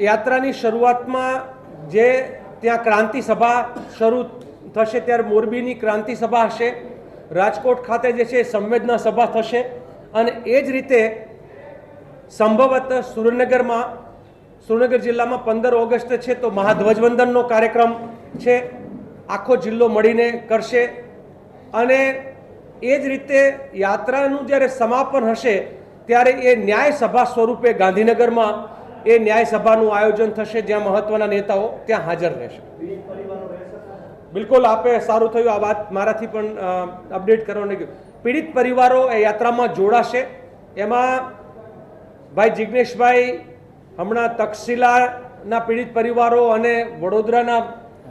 યાત્રાની શરૂઆતમાં જે ત્યાં ક્રાંતિ સભા શરૂ થશે ત્યારે મોરબીની ક્રાંતિ સભા હશે. રાજકોટ ખાતે જે છે સંવેદના સભા થશે અને એ જ રીતે સંભવત સુરેન્દ્રનગરમાં, સુરેન્દ્રનગર જિલ્લામાં પંદર ઓગસ્ટ છે તો મહાધ્વજવંદનનો કાર્યક્રમ છે. આખો જિલ્લો મળીને કરશે. અને એ જ રીતે યાત્રાનું જ્યારે સમાપન હશે, ત્યારે એ ન્યાય સભા સ્વરૂપે ગાંધીનગરમાં એ ન્યાય સભાનું આયોજન થશે જ્યાં મહત્વના નેતાઓ ત્યાં હાજર રહેશે. બિલકુલ આપે સારું થયું આ વાત મારાથી પણ અપડેટ કરવાનું ગયું. પીડિત પરિવારો એ યાત્રામાં જોડાશે. એમાં ભાઈ જિજ્ઞેશભાઈ હમણાં તક્ષશિલાના પીડિત પરિવારો અને વડોદરાના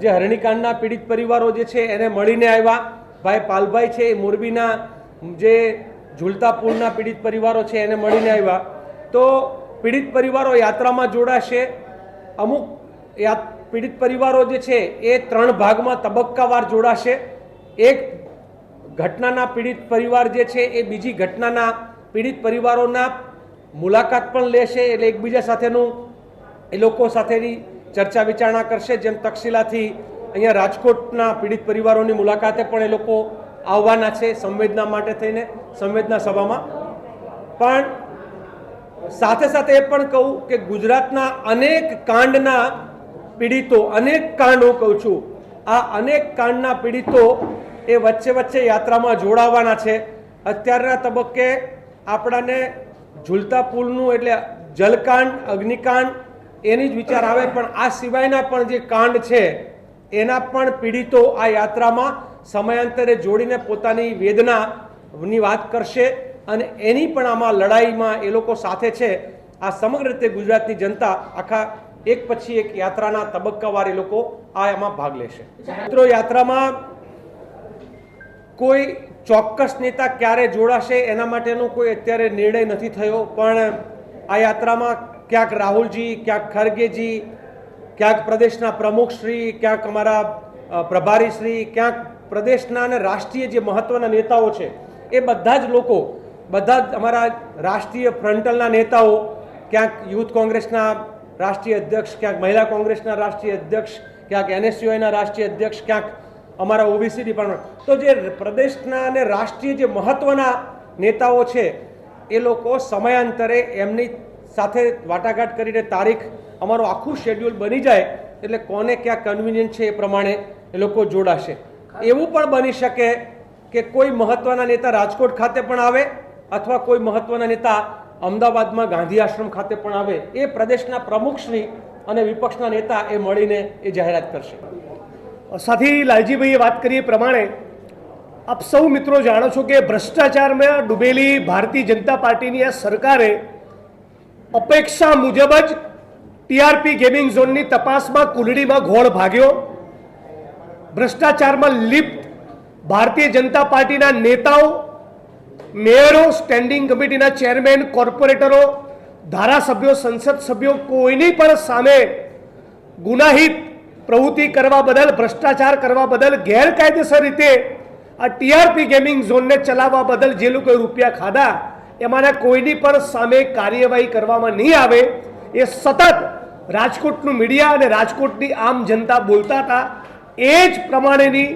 જે હરણીકાંડના પીડિત પરિવારો જે છે એને મળીને આવ્યા. ભાઈ પાલભાઈ છે એ મોરબીના જે ઝૂલતા પુલના પીડિત પરિવારો છે એને મળીને આવ્યા. તો પીડિત પરિવારો યાત્રામાં જોડાશે. અમુક પીડિત પરિવારો જે છે, એ ત્રણ ભાગમાં તબક્કાવાર જોડાશે. એક ઘટનાના પીડિત પરિવાર જે છે, એ બીજી ઘટનાના પીડિત પરિવારોના મુલાકાત પણ લેશે એટલે એકબીજા સાથેનું એ લોકો સાથેની ચર્ચા વિચારણા કરશે. જેમ તક્ષશિલાથી અહીંયા રાજકોટના પીડિત પરિવારોની મુલાકાતે પણ એ લોકો આવવાના છે સંવેદના માટે થઈને, સંવેદના સભામાં. પણ સાથે સાથે એ પણ કહું કે ગુજરાતના અનેક કાંડના પીડિતો, અનેક કાંડ હું કહું છું, આ અનેક કાંડના પીડિતો એ વચ્ચે વચ્ચે યાત્રામાં જોડાવાના છે. અત્યારના તબક્કે આપણાને ઝૂલતા પુલનું એટલે જલકાંડ, અગ્નિકાંડ એની જ વિચાર આવે, પણ આ સિવાયના પણ જે કાંડ છે, એના પણ પીડિતો આ યાત્રામાં સમયાંતરે જોડીને પોતાની વેદનાની વાત કરશે. અને એની પણ આમાં લડાઈમાં એ લોકો સાથે છે. આ સમગ્ર રીતે ગુજરાતની જનતા આખા એક પછી એક યાત્રાના તબક્કાવાર એ લોકો આ એમાં ભાગ લેશે. મિત્રો, યાત્રામાં કોઈ ચોક્કસ નેતા ક્યારે જોડાશે એના માટેનો કોઈ અત્યારે નિર્ણય નથી થયો, પણ આ યાત્રામાં ક્યાંક રાહુલજી, ક્યાંક ખરગેજી, ક્યાંક પ્રદેશના પ્રમુખશ્રી ક્યાંક અમારા પ્રભારીશ્રી ક્યાંક પ્રદેશના અને રાષ્ટ્રીય જે મહત્વના નેતાઓ છે, એ બધા જ લોકો બધા જ અમારા રાષ્ટ્રીય ફ્રન્ટલના નેતાઓ, ક્યાંક યુથ કોંગ્રેસના રાષ્ટ્રીય અધ્યક્ષ, ક્યાંક મહિલા કોંગ્રેસના રાષ્ટ્રીય અધ્યક્ષ, ક્યાંક એનએસયુઆઈના રાષ્ટ્રીય અધ્યક્ષ, ક્યાંક અમારા ઓબીસી ડિપાર્ટમેન્ટ તો જે પ્રદેશના અને રાષ્ટ્રીય જે મહત્વના નેતાઓ છે, એ લોકો સમયાંતરે એમની સાથે વાટાઘાટ કરીને તારીખ, અમારું આખું શેડ્યુલ બની જાય, એટલે કોને ક્યાં કન્વિનિયન્ટ છે એ પ્રમાણે એ લોકો જોડાશે. એવું પણ બની શકે કે કોઈ મહત્વના નેતા રાજકોટ ખાતે પણ આવે અથવા કોઈ મહત્વના નેતા અમદાવાદમાં ગાંધી આશ્રમ ખાતે પણ આવે, એ પ્રદેશના પ્રમુખશ્રી અને વિપક્ષના નેતા એ મળીને એ જાહેરાત કરશે. સાથી, લાલજીભાઈએ વાત કરી એ પ્રમાણે, આપ સૌ મિત્રો જાણો છો કે ભ્રષ્ટાચારમાં ડૂબેલી ભારતીય જનતા પાર્ટીની આ સરકારે અપેક્ષા મુજબ જ ટીઆરપી ગેમિંગ ઝોનની તપાસમાં કુલડીમાં ઘોળ ભાગ્યો. ભ્રષ્ટાચારમાં લિપ્ત ભારતીય જનતા પાર્ટીના નેતાઓ મેયરો સ્ટેન્ડિંગ કમિટીના ચેરમેન કોર્પોરેટરો ધારાસભ્યો, સંસદ સભ્યો કોઈની પણ સામે ગુનાહિત પ્રવૃત્તિ કરવા બદલ, ભ્રષ્ટાચાર કરવા બદલ ગેરકાયદેસર રીતે આ ટીઆરપી ગેમિંગ ઝોનને ચલાવવા બદલ જે લોકોએ રૂપિયા ખાધા, એમાંના કોઈની પણ સામે કાર્યવાહી કરવામાં નહીં આવે, એ સતત રાજકોટનું મીડિયા અને રાજકોટની આમ જનતા બોલતા હતા. એ જ પ્રમાણેની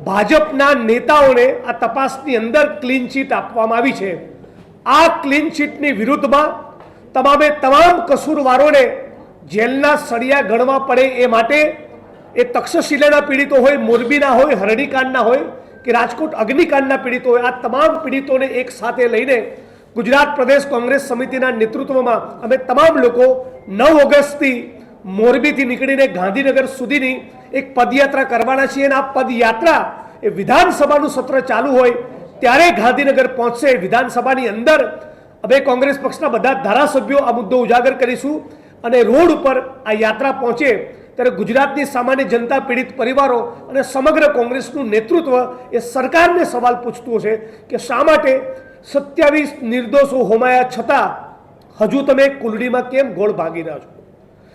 ભાજપના નેતાઓને આ તપાસની અંદર ક્લીન ચીટ આપવામાં આવી છે. આ ક્લીન ચીટની વિરુદ્ધમાં તમામે તમામ કસૂરવારોને જેલના સળિયા ગણવા પડે એ માટે એ તક્ષશિલાના પીડિતો હોય, મોરબીના હોય, હરણીકાંડના હોય કે રાજકોટ અગ્નિકાંડના પીડિતો હોય, આ તમામ પીડિતોને એક સાથે લઈને ગુજરાત પ્રદેશ કોંગ્રેસ સમિતિના નેતૃત્વમાં અમે તમામ લોકો નવ ઓગસ્ટથી મોરબીથી નીકળીને ગાંધીનગર સુધીની એક પદયાત્રા કરવાના છીએ અને આ પદયાત્રા એ વિધાનસભાનું સત્ર ચાલુ હોય ત્યારે ગાંધીનગર પહોંચશે. વિધાનસભાની અંદર અમે કોંગ્રેસ પક્ષના બધા ધારાસભ્યો આ મુદ્દો ઉજાગર કરીશું અને રોડ ઉપર આ યાત્રા પહોંચે ત્યારે ગુજરાતની સામાન્ય જનતા, પીડિત પરિવારો અને સમગ્ર કોંગ્રેસનું નેતૃત્વ એ સરકારને સવાલ પૂછતું હશે કે શા માટે સત્યાવીસ નિર્દોષો હોમાયા છતાં હજુ તમે કુલડીમાં કેમ ગોળ ભાગી રહ્યા છો?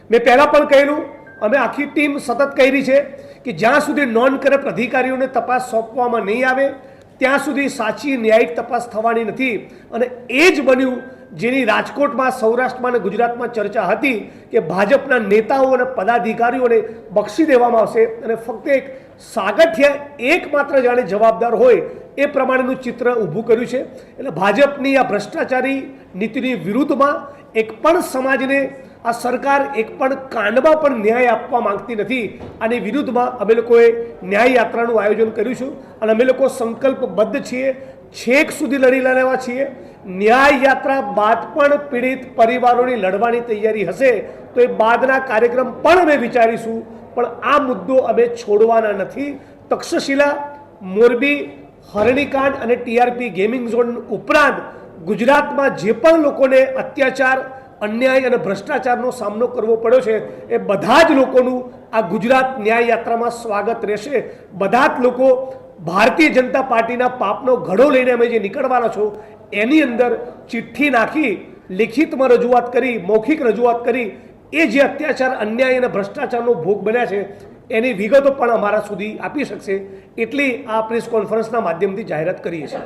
મેં પહેલાં પણ કહેલું અમે આખી ટીમ સતત કહી છે કે જ્યાં સુધી નોન કરપ્ટ અધિકારીઓને તપાસ સોંપવામાં નહીં આવે, ત્યાં સુધી સાચી ન્યાયિક તપાસ થવાની નથી. અને એ જ બન્યું જેની રાજકોટમાં, સૌરાષ્ટ્રમાં અને ગુજરાતમાં ચર્ચા હતી કે ભાજપના નેતાઓ અને પદાધિકારીઓને બક્ષી દેવામાં આવશે. અને ફક્ત એક સાગઠિયા એકમાત્ર જાણે જવાબદાર હોય એ પ્રમાણેનું ચિત્ર ઊભું કર્યું છે. એટલે ભાજપની આ ભ્રષ્ટાચારી નીતિની વિરુદ્ધમાં એક પણ સમાજને આ સરકાર એક પણ કાંડમાં પણ ન્યાય આપવા માંગતી નથી આની વિરુદ્ધમાં અમે લોકોએ ન્યાય યાત્રાનું આયોજન કર્યું છે અને અમે લોકો સંકલ્પબદ્ધ છીએ, છેક સુધી લડી લેવા છીએ. ન્યાય યાત્રા બાદ પણ પીડિત પરિવારોની લડવાની તૈયારી હશે તો એ બાદના કાર્યક્રમ પણ અમે વિચારીશું. પણ આ મુદ્દો અમે છોડવાના નથી. તક્ષશિલા, મોરબી, હરણીકાંડ અને ટીઆરપી ગેમિંગ ઝોન ઉપરાંત ગુજરાતમાં જે પણ લોકોને અત્યાચાર અન્યાય અને ભ્રષ્ટાચારનો સામનો કરવો પડ્યો છે, એ બધા જ લોકોનું આ ગુજરાત ન્યાય યાત્રામાં સ્વાગત રહેશે. બધા જ લોકો ભારતીય જનતા પાર્ટીના પાપનો ઘડો લઈને અમે જે નીકળવાના છો, એની અંદર ચિઠ્ઠી નાખી, લિખિતમાં રજૂઆત કરી, મૌખિક રજૂઆત કરી, એ જે અત્યાચાર, અન્યાય અને ભ્રષ્ટાચારનો ભોગ બન્યા છે, એની વિગતો પણ અમારા સુધી આપી શકશે, એટલી આ પ્રેસ કોન્ફરન્સના માધ્યમથી જાહેરાત કરીએ છીએ.